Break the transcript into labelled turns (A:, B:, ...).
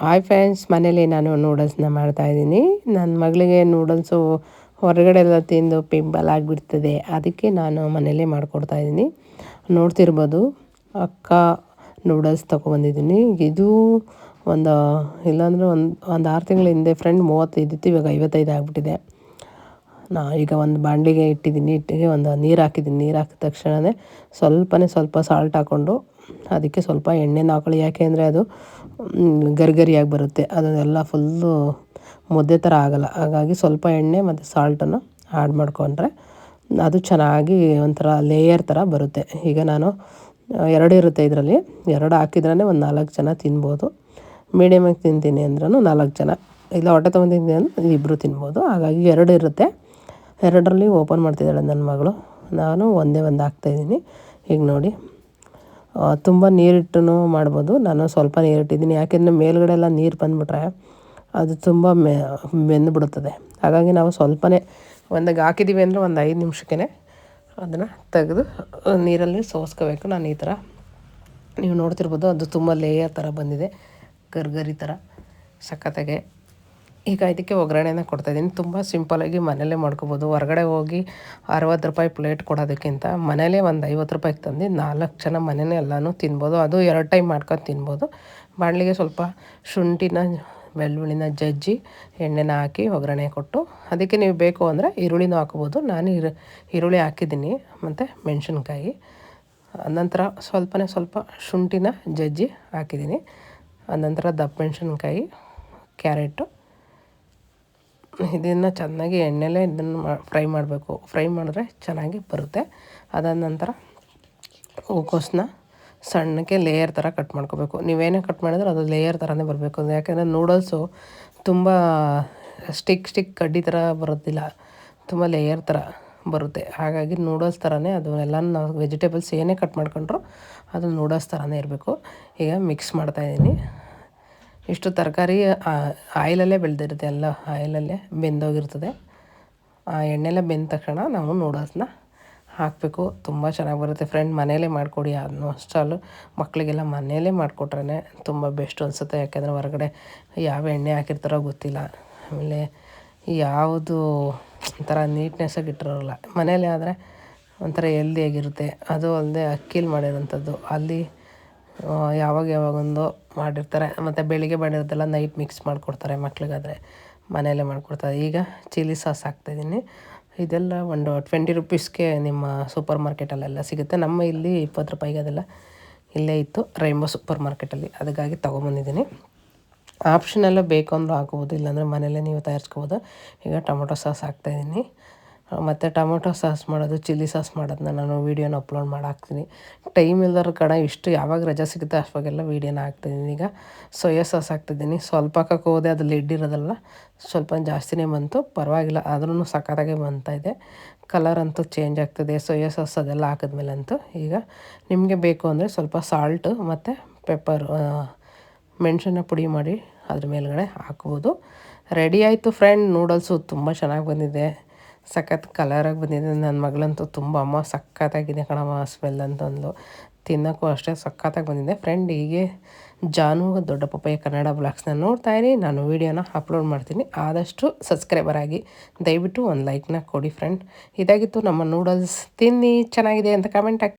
A: Hi friends ಮನೇಲಿ ನಾನು ನೂಡಲ್ಸ್ನ ಮಾಡ್ತಾಯಿದ್ದೀನಿ ನನ್ನ ಮಗಳಿಗೆ ನೂಡಲ್ಸು ಹೊರಗಡೆ ಎಲ್ಲ ತಿಂದು ಪಿಂಪಲ್ ಆಗಿಬಿಡ್ತದೆ. ಅದಕ್ಕೆ ನಾನು ಮನೇಲೇ ಮಾಡಿಕೊಡ್ತಾಯಿದ್ದೀನಿ ನೋಡ್ತಿರ್ಬೋದು, ಅಕ್ಕ ನೂಡಲ್ಸ್ ತೊಗೊಬಂದಿದ್ದೀನಿ ಇದು ಒಂದು, ಇಲ್ಲಾಂದರೆ ಒಂದು ಒಂದು ಆರು ತಿಂಗಳ ಹಿಂದೆ ಫ್ರೆಂಡ್ ಮೂವತ್ತೈದಿತ್ತು, ಇವಾಗ ಐವತ್ತೈದು ಆಗಿಬಿಟ್ಟಿದೆ. ನಾ ಈಗ ಒಂದು ಬಾಂಡಿಗೆ ಇಟ್ಟಿದ್ದೀನಿ, ಇಟ್ಟಿಗೆ ಒಂದು ನೀರು ಹಾಕಿದ್ದೀನಿ. ನೀರು ಹಾಕಿದ ತಕ್ಷಣವೇ ಸ್ವಲ್ಪನೇ ಸ್ವಲ್ಪ ಸಾಲ್ಟ್ ಹಾಕ್ಕೊಂಡು ಅದಕ್ಕೆ ಸ್ವಲ್ಪ ಎಣ್ಣೆನ ಹಾಕೊಳ್ಳಿ ಯಾಕೆ ಅಂದರೆ ಅದು ಗರಿಗರಿಯಾಗಿ ಬರುತ್ತೆ. ಅದನ್ನೆಲ್ಲ ಫುಲ್ಲು ಮುದ್ದೆ ಥರ ಆಗಲ್ಲ. ಹಾಗಾಗಿ ಸ್ವಲ್ಪ ಎಣ್ಣೆ ಮತ್ತು ಸಾಲ್ಟನ್ನು ಆ್ಯಡ್ ಮಾಡಿಕೊಂಡ್ರೆ ಅದು ಚೆನ್ನಾಗಿ ಒಂಥರ ಲೇಯರ್ ಥರ ಬರುತ್ತೆ. ಈಗ ನಾನು ಎರಡು ಇರುತ್ತೆ ಇದರಲ್ಲಿ. ಎರಡು ಹಾಕಿದ್ರೇ ಒಂದು ನಾಲ್ಕು ಜನ ತಿನ್ಬೋದು. ಮೀಡಿಯಮಾಗಿ ತಿಂತೀನಿ ಅಂದ್ರೂ ನಾಲ್ಕು ಜನ. ಇಲ್ಲ, ಹೊಟ್ಟೆ ತಿಂತೀನಿ ಅಂದ್ರೆ ಇಬ್ಬರು ತಿನ್ಬೋದು. ಹಾಗಾಗಿ ಎರಡು ಇರುತ್ತೆ. ಎರಡರಲ್ಲಿ ಓಪನ್ ಮಾಡ್ತಿದ್ದಾಳೆ ನನ್ನ ಮಗಳು. ನಾನು ಒಂದೇ ಒಂದು ಹಾಕ್ತಾಯಿದ್ದೀನಿ ಈಗ ನೋಡಿ. ತುಂಬ ನೀರಿಟ್ಟು ಮಾಡ್ಬೋದು. ನಾನು ಸ್ವಲ್ಪ ನೀರಿಟ್ಟಿದ್ದೀನಿ. ಯಾಕೆಂದರೆ ಮೇಲುಗಡೆ ಎಲ್ಲ ನೀರು ಬಂದುಬಿಟ್ರೆ ಅದು ತುಂಬ ಮೆ ಬೆಂದುಬಿಡುತ್ತದೆ ಹಾಗಾಗಿ ನಾವು ಸ್ವಲ್ಪನೇ ಒಂದಾಗಿ ಹಾಕಿದ್ದೀವಿ ಅಂದರೆ ಒಂದು ಐದು ನಿಮಿಷಕ್ಕೆ ಅದನ್ನು ತೆಗೆದು ನೀರಲ್ಲಿ ಸೋಸ್ಕೋಬೇಕು. ನಾನು ಈ ಥರ ನೀವು ನೋಡ್ತಿರ್ಬೋದು, ಅದು ತುಂಬ ಲೇಯರ್ ಥರ ಬಂದಿದೆ. ಗರ್ಗರಿ ಥರ ಸಖತ್ತಾಗೆ. ಈಗ ಇದಕ್ಕೆ ಒಗ್ಗರಣೆನ ಕೊಡ್ತಾಯಿದ್ದೀನಿ ತುಂಬ ಸಿಂಪಲಾಗಿ ಮನೆಯಲ್ಲೇ ಮಾಡ್ಕೋಬೋದು. ಹೊರಗಡೆ ಹೋಗಿ ಅರವತ್ತು ರೂಪಾಯಿ ಪ್ಲೇಟ್ ಕೊಡೋದಕ್ಕಿಂತ ಮನೇಲೇ ಒಂದು ಐವತ್ತು ರೂಪಾಯಿಗೆ ತಂದು ನಾಲ್ಕು ಜನ ಮನೆಯೇ ಎಲ್ಲನೂ ತಿನ್ಬೋದು. ಅದು ಎರಡು ಟೈಮ್ ಮಾಡ್ಕೊಂಡು ತಿನ್ಬೋದು. ಬಾಣಲಿಗೆ ಸ್ವಲ್ಪ ಶುಂಠಿನ, ಬೆಳ್ಳುಳ್ಳಿನ ಜಜ್ಜಿ ಎಣ್ಣೆನ ಹಾಕಿ ಒಗ್ಗರಣೆ ಕೊಟ್ಟು ಅದಕ್ಕೆ ನೀವು ಬೇಕು ಅಂದರೆ ಈರುಳ್ಳಿನೂ ಹಾಕ್ಬೋದು. ನಾನು ಈರು, ಈರುಳ್ಳಿ ಹಾಕಿದ್ದೀನಿ ಮತ್ತು ಮೆಣಸಿನ್ಕಾಯಿ. ನಂತರ ಸ್ವಲ್ಪನೇ ಸ್ವಲ್ಪ ಶುಂಠಿನ ಜಜ್ಜಿ ಹಾಕಿದ್ದೀನಿ. ಅನಂತರ ದಪ್ಪ ಮೆಣಸಿನ್ಕಾಯಿ, ಕ್ಯಾರೆಟು ಇದನ್ನು ಚೆನ್ನಾಗಿ ಎಣ್ಣೆಲೇ ಇದನ್ನು ಫ್ರೈ ಮಾಡಬೇಕು. ಫ್ರೈ ಮಾಡಿದ್ರೆ ಚೆನ್ನಾಗಿ ಬರುತ್ತೆ. ಅದಾದ ನಂತರ ಹೂಕೋಸನ್ನ ಸಣ್ಣಕ್ಕೆ ಲೇಯರ್ ಥರ ಕಟ್ ಮಾಡ್ಕೋಬೇಕು. ನೀವೇನೇ ಕಟ್ ಮಾಡಿದ್ರೆ ಅದು ಲೇಯರ್ ಥರನೇ ಬರಬೇಕು. ಯಾಕೆಂದರೆ ನೂಡಲ್ಸು ತುಂಬ ಸ್ಟಿಕ್ ಸ್ಟಿಕ್ ಕಡ್ಡಿ ಥರ ಬರೋದಿಲ್ಲ. ತುಂಬ ಲೇಯರ್ ಥರ ಬರುತ್ತೆ. ಹಾಗಾಗಿ ನೂಡಲ್ಸ್ ಥರನೇ ಅದು ಎಲ್ಲ ನಾವು ವೆಜಿಟೇಬಲ್ಸ್ ಏನೇ ಕಟ್ ಮಾಡ್ಕೊಂಡ್ರು ಅದು ನೂಡಲ್ಸ್ ಥರನೇ ಇರಬೇಕು. ಈಗ ಮಿಕ್ಸ್ ಮಾಡ್ತಾಯಿದ್ದೀನಿ ಇಷ್ಟು ತರಕಾರಿ ಆಯಿಲಲ್ಲೇ ಬೆಳೆದಿರುತ್ತೆ ಎಲ್ಲ ಆಯಿಲಲ್ಲೇ ಬೆಂದೋಗಿರ್ತದೆ. ಆ, ಎಣ್ಣೆಲ್ಲ ಬೆಂದ ತಕ್ಷಣ ನಾವು ನೂಡಲ್ಸ್ನ ಹಾಕಬೇಕು. ತುಂಬ ಚೆನ್ನಾಗಿ ಬರುತ್ತೆ ಫ್ರೆಂಡ್ ಮನೆಯಲ್ಲೇ ಮಾಡಿಕೊಡಿ. ಅದನ್ನು ಅಷ್ಟಾಲು ಮಕ್ಕಳಿಗೆಲ್ಲ ಮನೆಯಲ್ಲೇ ಮಾಡಿಕೊಟ್ರೆ ತುಂಬ ಬೆಸ್ಟ್ ಅನಿಸುತ್ತೆ. ಯಾಕೆಂದರೆ ಹೊರಗಡೆ ಯಾವ ಎಣ್ಣೆ ಹಾಕಿರ್ತಾರೋ ಗೊತ್ತಿಲ್ಲ. ಆಮೇಲೆ ಯಾವುದು ಒಂಥರ ನೀಟ್ನೆಸ್ಸಾಗಿ ಇಟ್ಟಿರೋಲ್ಲ. ಮನೇಲಿ ಆದರೆ ಒಂಥರ ಹೆಲ್ದಿಯಾಗಿರುತ್ತೆ ಅದು ಅಲ್ಲದೆ ಅಕ್ಕಿಲಿ ಮಾಡಿರೋಂಥದ್ದು. ಅಲ್ಲಿ ಯಾವಾಗ ಯಾವಾಗೊಂದು ಮಾಡಿರ್ತಾರೆ. ಮತ್ತು ಬೆಳಿಗ್ಗೆ ಮಾಡಿರೋದೆಲ್ಲ ನೈಟ್ ಮಿಕ್ಸ್ ಮಾಡಿಕೊಡ್ತಾರೆ ಮಕ್ಳಿಗಾದರೆ. ಮನೆಯಲ್ಲೇ ಮಾಡಿಕೊಡ್ತಾರೆ. ಈಗ ಚಿಲ್ಲಿ ಸಾಸ್ ಹಾಕ್ತಾಯಿದ್ದೀನಿ ಇದೆಲ್ಲ ಒಂದು ಟ್ವೆಂಟಿ ರುಪೀಸ್ಗೆ ನಿಮ್ಮ ಸೂಪರ್ ಮಾರ್ಕೆಟಲ್ಲೆಲ್ಲ ಸಿಗುತ್ತೆ. ನಮ್ಮ ಇಲ್ಲಿ ಇಪ್ಪತ್ತು ರೂಪಾಯಿಗೆ ಅದೆಲ್ಲ ಇಲ್ಲೇ ಇತ್ತು. ರೈಂಬೋ ಸೂಪರ್ ಮಾರ್ಕೆಟಲ್ಲಿ ಅದಕ್ಕಾಗಿ ತೊಗೊಂಬಂದಿದ್ದೀನಿ. ಆಪ್ಷನೆಲ್ಲ ಬೇಕು ಅಂದರೂ ಹಾಕ್ಬೋದು. ಇಲ್ಲಾಂದರೆ ಮನೆಯಲ್ಲೇ ನೀವು ತಯಾರಿಸ್ಕೋಬೋದು. ಈಗ ಟೊಮೊಟೊ ಸಾಸ್ ಹಾಕ್ತಾಯಿದ್ದೀನಿ ಮತ್ತು ಟೊಮೊಟೊ ಸಾಸ್ ಮಾಡೋದು, ಚಿಲ್ಲಿ ಸಾಸ್ ಮಾಡೋದನ್ನ ನಾನು ವೀಡಿಯೋನ ಅಪ್ಲೋಡ್ ಮಾಡಾಕ್ತೀನಿ ಟೈಮ್ ಇಲ್ದರ ಕಡ ಇಷ್ಟು ಯಾವಾಗ ರಜೆ ಸಿಗುತ್ತೆ ಅಷ್ಟವಾಗೆಲ್ಲ ವೀಡಿಯೋನ ಹಾಕ್ತಿದ್ದೀನಿ ಈಗ. ಸೋಯಾ ಸಾಸ್ ಹಾಕ್ತಿದ್ದೀನಿ. ಸ್ವಲ್ಪ ಹಾಕಕ್ಕೆ ಅದು ಲಿಡ್ ಇರೋದಲ್ಲ, ಸ್ವಲ್ಪ ಜಾಸ್ತಿನೇ ಬಂತು. ಪರವಾಗಿಲ್ಲ ಆದ್ರೂ ಸಖತ್ತಾಗೆ ಇದೆ. ಕಲರ್ ಅಂತೂ ಚೇಂಜ್ ಆಗ್ತದೆ. ಸೋಯಾ ಸಾಸ್ ಅದೆಲ್ಲ ಹಾಕಿದ್ಮೇಲೆ ಅಂತೂ ಈಗ ನಿಮಗೆ ಬೇಕು ಅಂದರೆ ಸ್ವಲ್ಪ ಸಾಲ್ಟು ಮತ್ತು ಪೆಪ್ಪರ್ ಮೆಣಸಿನ ಪುಡಿ ಮಾಡಿ ಅದ್ರ ಮೇಲುಗಡೆ ಹಾಕ್ಬೋದು. ರೆಡಿ ಆಯಿತು ಫ್ರೆಂಡ್ ನೂಡಲ್ಸು ತುಂಬ ಚೆನ್ನಾಗಿ ಬಂದಿದೆ. ಸಖತ್ ಕಲರಾಗಿ ಬಂದಿದೆ. ನನ್ನ ಮಗಳಂತೂ ತುಂಬ ಅಮ್ಮ ಸಖತ್ತಾಗಿದೆ ಕಣಮ್ಮ ಸ್ಮೆಲ್ ಅಂತಂದು. ತಿನ್ನೋಕ್ಕೂ ಅಷ್ಟೇ ಸಖತ್ತಾಗಿ ಬಂದಿದೆ. ಫ್ರೆಂಡ್ ಹೀಗೆ ಜಾನು, ದೊಡ್ಡ ಪಪ್ಪಯ್ಯ ಕನ್ನಡ ಬ್ಲಾಗ್ಸ್ನ ನೋಡ್ತಾ ಇರಿ. ನಾನು ವೀಡಿಯೋನ ಅಪ್ಲೋಡ್ ಮಾಡ್ತೀನಿ. ಆದಷ್ಟು ಸಬ್ಸ್ಕ್ರೈಬರ್ ಆಗಿ. ದಯವಿಟ್ಟು ಒಂದು ಲೈಕ್ನ ಕೊಡಿ ಫ್ರೆಂಡ್ ಇದಾಗಿತ್ತು ನಮ್ಮ ನೂಡಲ್ಸ್ ತಿನ್ನಿ. ಚೆನ್ನಾಗಿದೆ ಅಂತ ಕಮೆಂಟ್ ಹಾಕಿ.